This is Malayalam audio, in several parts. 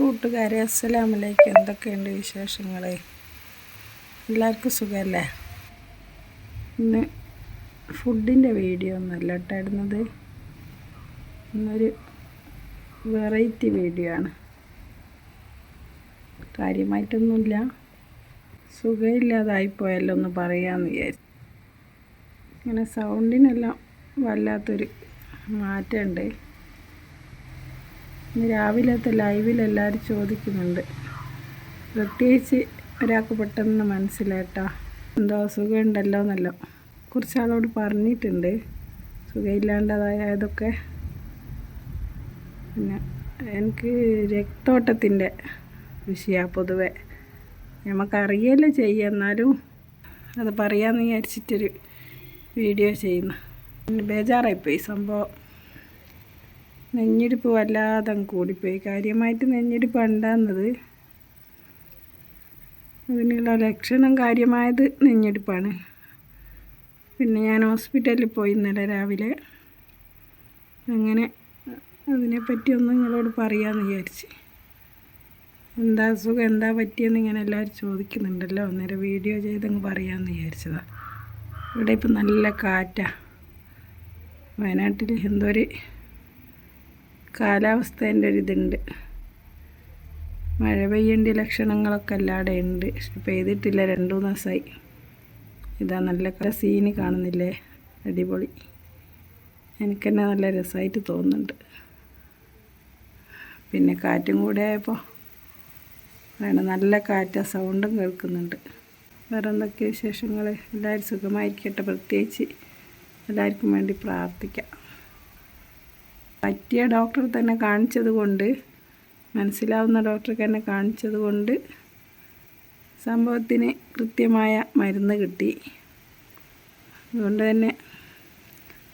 കൂട്ടുകാരെ അസ്സലാമു അലൈക്കും എന്തൊക്കെയുണ്ട് വിശേഷങ്ങൾ എല്ലാവർക്കും സുഖമല്ലേ ഇന്ന് ഫുഡിന്റെ വീഡിയോ ഒന്നല്ല കേട്ടോ ഇടുന്നത് ഇന്നൊരു വെറൈറ്റി വീഡിയോ ആണ്. കാര്യമായിട്ടൊന്നുമില്ല. സുഖമില്ലാതായിപ്പോയല്ലോ ഒന്ന് പറയാമെന്ന് വിചാരിച്ചു. ഇങ്ങനെ സൗണ്ടിനെല്ലാം വല്ലാത്തൊരു മാറ്റമുണ്ട്. ഇന്ന് രാവിലത്തെ ലൈവിൽ എല്ലാവരും ചോദിക്കുന്നുണ്ട്. പ്രത്യേകിച്ച് ഒരാൾക്ക് പെട്ടെന്ന് മനസ്സിലായിട്ടാ. എന്തോ സുഖമുണ്ടല്ലോ എന്നല്ലോ. കുറച്ച് ആളോട് പറഞ്ഞിട്ടുണ്ട്. സുഖമില്ലാണ്ടതായതൊക്കെ പിന്നെ എനിക്ക് രക്തോട്ടത്തിന്റെ വിഷയമാണ് പൊതുവെ. നമുക്കറിയല്ലോ ചെയ്യുക എന്നാലും അത് പറയാമെന്ന് വിചാരിച്ചിട്ടൊരു വീഡിയോ ചെയ്യുന്നു. ബേജാറായിപ്പോയി സംഭവം. നെഞ്ഞിടിപ്പ് വല്ലാതെ കൂടിപ്പോയി. കാര്യമായിട്ട് നെഞ്ഞിടിപ്പ് ഉണ്ടാകുന്നത് അതിനുള്ള ലക്ഷണം കാര്യമായത് നെഞ്ഞെടുപ്പാണ്. പിന്നെ ഞാൻ ഹോസ്പിറ്റലിൽ പോയി ഇന്നലെ രാവിലെ. അങ്ങനെ അതിനെപ്പറ്റി ഒന്ന് നിങ്ങളോട് പറയാമെന്ന് വിചാരിച്ച്. എന്താ അസുഖം? എന്താ പറ്റിയെന്ന് ഇങ്ങനെ എല്ലാവരും ചോദിക്കുന്നുണ്ടല്ലോ. അന്നേരം വീഡിയോ ചെയ്തങ്ങ് പറയാമെന്ന് വിചാരിച്ചതാണ് ഇവിടെ ഇപ്പം നല്ല കാറ്റാണ് വയനാട്ടിൽ എന്തോ ഒരു കാലാവസ്ഥേന്റെ ഒരിതുണ്ട് മഴ പെയ്യേണ്ട ലക്ഷണങ്ങളൊക്കെ അല്ലാതെ ഉണ്ട്. പക്ഷെ പെയ്തിട്ടില്ല രണ്ടു മൂന്ന് ദിവസമായി ഇതാ നല്ല സീന് കാണുന്നില്ലേ? അടിപൊളി. എനിക്കെന്നെ നല്ല രസമായിട്ട് തോന്നുന്നുണ്ട്. പിന്നെ കാറ്റും കൂടെ ആയപ്പോൾ വേണം നല്ല കാറ്റ സൗണ്ടും കേൾക്കുന്നുണ്ട്. വേറെ എന്തൊക്കെ വിശേഷങ്ങൾ എല്ലാവരും സുഖമായിരിക്കട്ടെ. പ്രത്യേകിച്ച് എല്ലാവർക്കും വേണ്ടി പ്രാർത്ഥിക്കാം. പറ്റിയ ഡോക്ടറെ തന്നെ കാണിച്ചത് കൊണ്ട് മനസ്സിലാവുന്ന ഡോക്ടർക്ക് തന്നെ കാണിച്ചത് കൊണ്ട് സംഭവത്തിന് കൃത്യമായ മരുന്ന് കിട്ടി. അതുകൊണ്ട് തന്നെ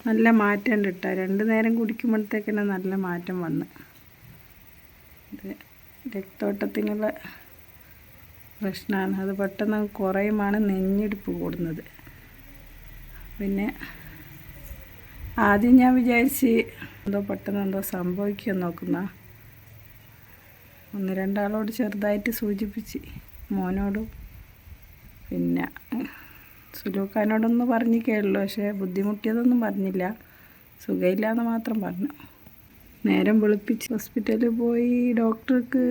നല്ല മാറ്റം കിട്ടുക രണ്ട് നേരം കുടിക്കുമ്പോഴത്തേക്കന്നെ നല്ല മാറ്റം വന്ന്. ഇത് രക്തോട്ടത്തിനുള്ള പ്രശ്നമാണ് അത് പെട്ടെന്ന് കുറയുമാണ് നെഞ്ഞെടുപ്പ് കൂടുന്നത്. പിന്നെ ആദ്യം ഞാൻ വിചാരിച്ച് എന്തോ പെട്ടെന്ന് എന്തോ സംഭവിക്കാൻ നോക്കുന്ന. ഒന്ന് രണ്ടാളോട് ചെറുതായിട്ട് സൂചിപ്പിച്ച് മോനോടും പിന്നെ സുലൂക്കാനോടൊന്നും പറഞ്ഞു കേളുള്ളൂ പക്ഷേ ബുദ്ധിമുട്ടിയതൊന്നും പറഞ്ഞില്ല. സുഖമില്ലാന്ന് മാത്രം പറഞ്ഞു. നേരം വെളുപ്പിച്ച് ഹോസ്പിറ്റലിൽ പോയി ഡോക്ടർക്ക്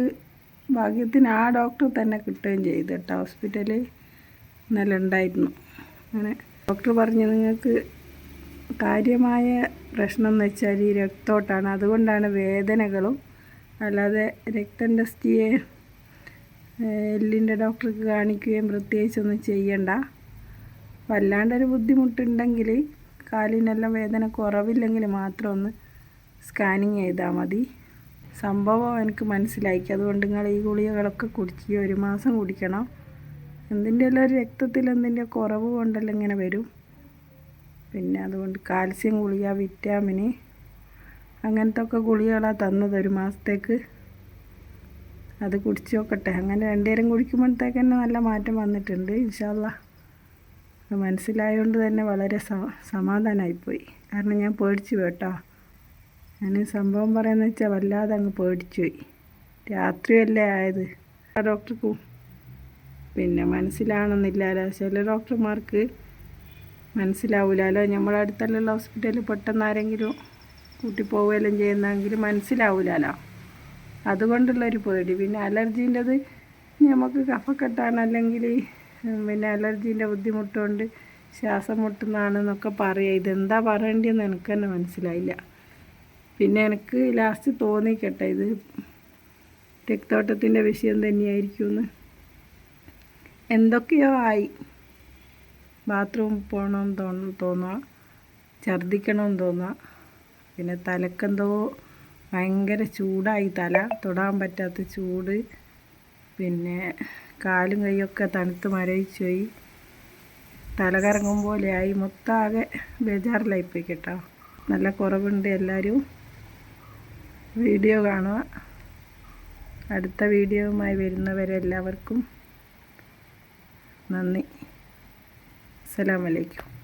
ഭാഗ്യത്തിന് ആ ഡോക്ടർ തന്നെ കിട്ടുകയും ചെയ്തു കേട്ടോ. ഹോസ്പിറ്റലിൽ ഇന്നലെ ഉണ്ടായിരുന്നു. അങ്ങനെ ഡോക്ടർ പറഞ്ഞു നിങ്ങൾക്ക് കാര്യമായ പ്രശ്നം എന്ന് വെച്ചാൽ ഈ രക്തോട്ടാണ്. അതുകൊണ്ടാണ് വേദനകളും അല്ലാതെ രക്തം ടെസ്റ്റ് ചെയ്യുകയും എല്ലിന്റെ ഡോക്ടർക്ക് കാണിക്കുകയും പ്രത്യേകിച്ചൊന്നും ചെയ്യണ്ട. വല്ലാണ്ടൊരു ബുദ്ധിമുട്ടുണ്ടെങ്കിൽ കാലിനെല്ലാം വേദന കുറവില്ലെങ്കിൽ മാത്രം ഒന്ന് സ്കാനിങ് ചെയ്താൽ മതി. സംഭവം എനിക്ക് മനസ്സിലാക്കി അതുകൊണ്ട് നിങ്ങൾ ഈ ഗുളികകളൊക്കെ കുടിക്കുക ഒരു മാസം കുടിക്കണം. എന്തിന്റെ എല്ലാം രക്തത്തിൽ എന്തിന്റെ കുറവ് കൊണ്ടെല്ലാം ഇങ്ങനെ വരും. പിന്നെ അതുകൊണ്ട് കാൽസ്യം ഗുളിക വിറ്റാമിന് അങ്ങനത്തെ ഒക്കെ ഗുളികകളാണ് തന്നത് ഒരു മാസത്തേക്ക്. അത് കുടിച്ച് നോക്കട്ടെ. അങ്ങനെ രണ്ടുപേരും കുടിക്കുമ്പോഴത്തേക്ക് തന്നെ നല്ല മാറ്റം വന്നിട്ടുണ്ട് ഇൻഷാല്ല മനസ്സിലായതുകൊണ്ട് തന്നെ വളരെ സമാധാനമായിപ്പോയി കാരണം ഞാൻ പേടിച്ചു കേട്ടോ. ഞാൻ സംഭവം പറയുന്നത് വെച്ചാൽ വല്ലാതെ അങ്ങ് പേടിച്ചു പോയി. രാത്രിയല്ലേ ആയത്? ആ ഡോക്ടർക്ക് പിന്നെ മനസ്സിലാണെന്നില്ല ചില ഡോക്ടർമാർക്ക് മനസ്സിലാവില്ലല്ലോ നമ്മളെ അടുത്തുള്ള ഹോസ്പിറ്റലിൽ പെട്ടെന്ന് ആരെങ്കിലും കൂട്ടി പോവുകയെല്ലാം ചെയ്യുന്നെങ്കിൽ മനസ്സിലാവില്ലല്ലോ അതുകൊണ്ടുള്ളൊരു പേടി. പിന്നെ അലർജീന്റെത് നമുക്ക് കഫക്കെട്ടാണ്. അല്ലെങ്കിൽ പിന്നെ അലർജീന്റെ ബുദ്ധിമുട്ടുകൊണ്ട് ശ്വാസം മുട്ടുന്നതാണെന്നൊക്കെ പറയുക ഇതെന്താ പറയേണ്ടതെന്ന് എനിക്ക് തന്നെ മനസ്സിലായില്ല. പിന്നെ എനിക്ക് ലാസ്റ്റ് തോന്നിക്കട്ടെ. ഇത് രക്തോട്ടത്തിന്റെ വിഷയം തന്നെയായിരിക്കുമെന്ന്. എന്തൊക്കെയോ ആയി. ബാത്റൂം പോകണമെന്ന് തോന്നും തോന്നുക. ഛർദ്ദിക്കണമെന്ന് തോന്നുക. പിന്നെ തലക്കെന്തോ ഭയങ്കര ചൂടായി തല. തൊടാൻ പറ്റാത്ത ചൂട്. പിന്നെ കാലും കൈയൊക്കെ തണുത്ത് മരവിച്ചു പോയി. തല കറങ്ങും പോലെയായി മൊത്താകെ ബേജാറിലായിപ്പോയി കേട്ടോ നല്ല കുറവുണ്ട് എല്ലാവരും. വീഡിയോ കാണുക. അടുത്ത വീഡിയോവുമായി വരുന്നവരെല്ലാവർക്കും നന്ദി. അസ്സലാമലൈക്കും